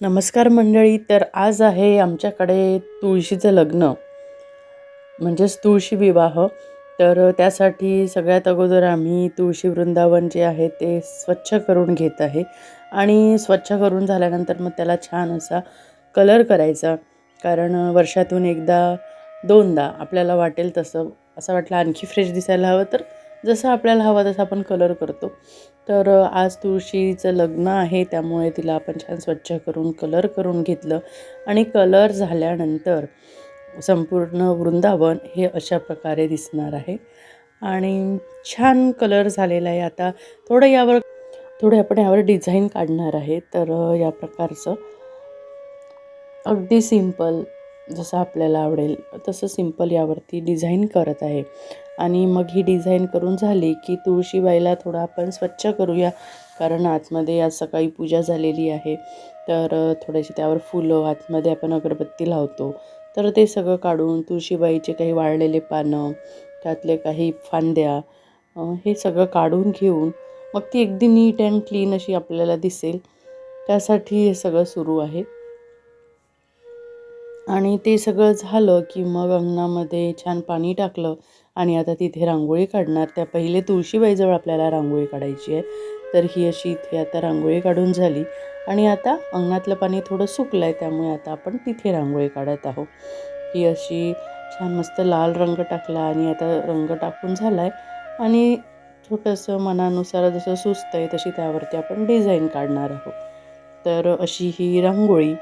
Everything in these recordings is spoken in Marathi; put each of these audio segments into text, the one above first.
नमस्कार मंडळी तर आज आहे आमच्याकडे तुळशीचं लग्न. म्हणजेच तुळशी विवाह. तर त्यासाठी सगळ्यात अगोदर आम्ही तुळशी वृंदावन जे आहे ते स्वच्छ करून घेत आहे. आणि स्वच्छ करून झाल्यानंतर मग त्याला छान असा कलर करायचा. कारण वर्षातून एकदा दोनदा आपल्याला वाटेल तसं. असं वाटलं आणखी फ्रेश दिसायला हवं तर जसं आपल्याला हवं तसं आपण कलर करतो. तर आज तुळशीचं लग्न आहे त्यामुळे तिला आपण छान स्वच्छ करून कलर करून घेतलं. आणि कलर झाल्यानंतर संपूर्ण वृंदावन हे अशा प्रकारे दिसणार आहे. आणि छान कलर झालेला आहे आता. थोडं यावर थोडे आपण यावर डिझाईन काढणार आहे. तर या प्रकारचं अगदी सिंपल जसं आपल्याला आवडेल तसं सिंपल यावरती डिझाईन करत आहे. आणि मग ही डिझाईन करून झाली की तुळशीबाईला थोडं आपण स्वच्छ करूया कारण आतमध्ये आज सकाळी पूजा झालेली आहे. तर अ, थोडेसे त्यावर फुलं आतमध्ये आपण अगरबत्ती लावतो. तर ते सगळं काढून तुळशीबाईचे काही वाळलेले पानं त्यातले काही फांद्या हे सगळं काढून घेऊन मग ती अगदी नीट अँड क्लीन अशी आपल्याला दिसेल. त्यासाठी हे सगळं सुरू आहे. आणि ते सगळं झालं की मग अंगणामध्ये छान पाणी टाकलं. आणि आता तिथे रांगोळी काढणार. त्या पहिले तुळशीबाईजवळ आपल्याला रांगोळी काढायची आहे. तर ही अशी इथे आता रांगोळी काढून झाली. आणि आता अंगणातलं पाणी थोडं सुकलं आहे त्यामुळे आता आपण तिथे रांगोळी काढत आहोत. ही अशी छान मस्त लाल रंग टाकला आणि आता रंग टाकून झाला आहे आणि छोटंसं मनानुसार जसं सुचतं आहे तशी त्यावरती आपण डिझाईन काढणार आहोत. तर अशी ही रांगोळी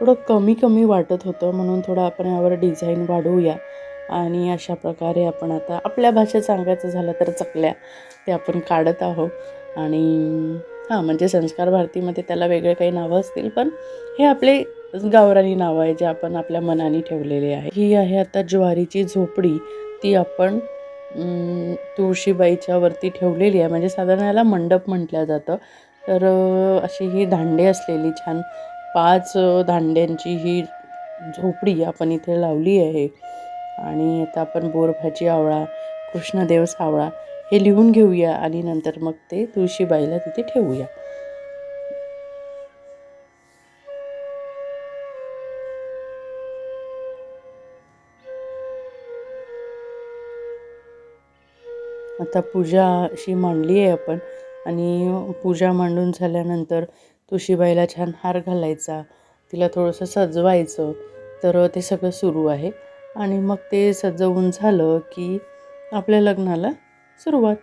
थोडं कमी कमी वाटत होतं म्हणून थोडं आपण यावर डिझाईन वाढवूया. आणि अशा प्रकारे आपण आता आपल्या भाषेत सांगायचं झालं तर चकल्या ते आपण काढत आहोत. आणि हां म्हणजे संस्कार भारतीमध्ये त्याला वेगळे काही नावं असतील पण हे आपले गावरानी नावं आहे जे आपण आपल्या मनाने ठेवलेले आहे. ही आहे आता ज्वारीची झोपडी. ती आपण तुळशीबाईच्या वरती ठेवलेली आहे. म्हणजे साधारण याला मंडप म्हटलं जातं. तर अशी ही दांडे असलेली छान पाच दांड्यांची ही झोपडी आपण इथे लावली आहे. आणि आता आपण बोरभाजी आवळा कृष्णदेव सावळा हे लिहून घेऊया आणि नंतर मग ते तुळशीबाईला तिथे ठेवूया. आता पूजा अशी मांडली आहे आपण आणि पूजा मांडून झाल्यानंतर तुळशीबाईला छान हार घालायचा तिला थोडंसं सजवायचं तर ते सगळं सुरू आहे. आणि मग ते सजवून झालं की आपल्या लग्नाला सुरुवात.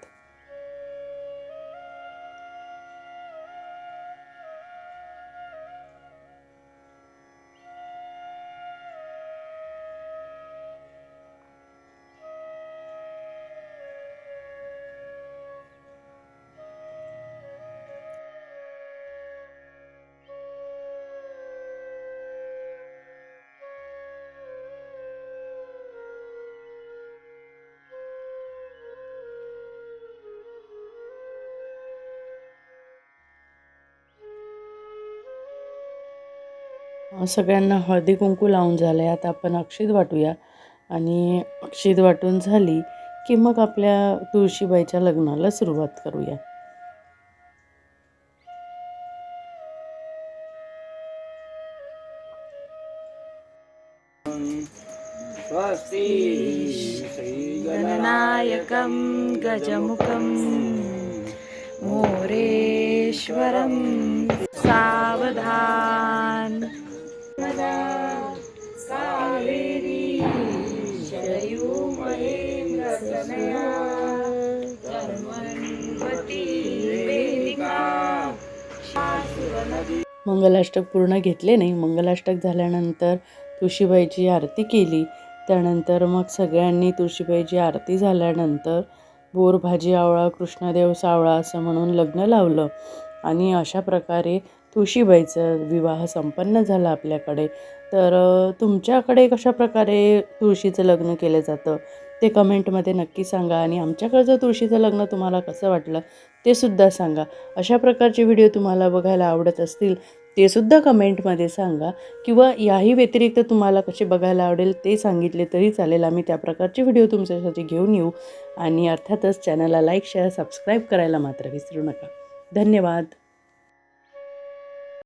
सगळ्यांना हळदी कुंकू लावून झालं आहे आता आपण अक्षित वाटूया. आणि अक्षित वाटून झाली की मग आपल्या तुळशीबाईच्या लग्नाला सुरुवात करूया. गणनायकं गजमुखं मोरेश्वरं सावधान। मंगलाष्टक पूर्ण घेतले नाही. मंगलाष्टक झाल्यानंतर तुळशीबाईची आरती केली. त्यानंतर मग सगळ्यांनी तुळशीबाईची आरती झाल्यानंतर बोर भाजी आवळा कृष्णदेव सावळा असं म्हणून लग्न लावलं. आणि अशा प्रकारे तुळशीबाईचा विवाह संपन्न झाला आपल्याकडे. तर तुमच्याकडे कशा प्रकारे तुळशीचं लग्न केलं जातं? ते कमेंटमध्ये नक्की सांगा आणि आमच्याकडचं तुळशीचं लग्न तुम्हाला कसं वाटलं ते सुद्धा सांगा. अशा प्रकारचे व्हिडिओ तुम्हाला बघायला आवडत असतील ते सुद्धा कमेंटमध्ये सांगा किंवा याही व्यतिरिक्त तुम्हाला कसे बघायला आवडेल ते सांगितले तरी चालेल. आम्ही त्या प्रकारचे व्हिडिओ तुमच्यासाठी घेऊन येऊ आणि अर्थातच चॅनलला लाईक शेअर सबस्क्राईब करायला मात्र विसरू नका. धन्यवाद.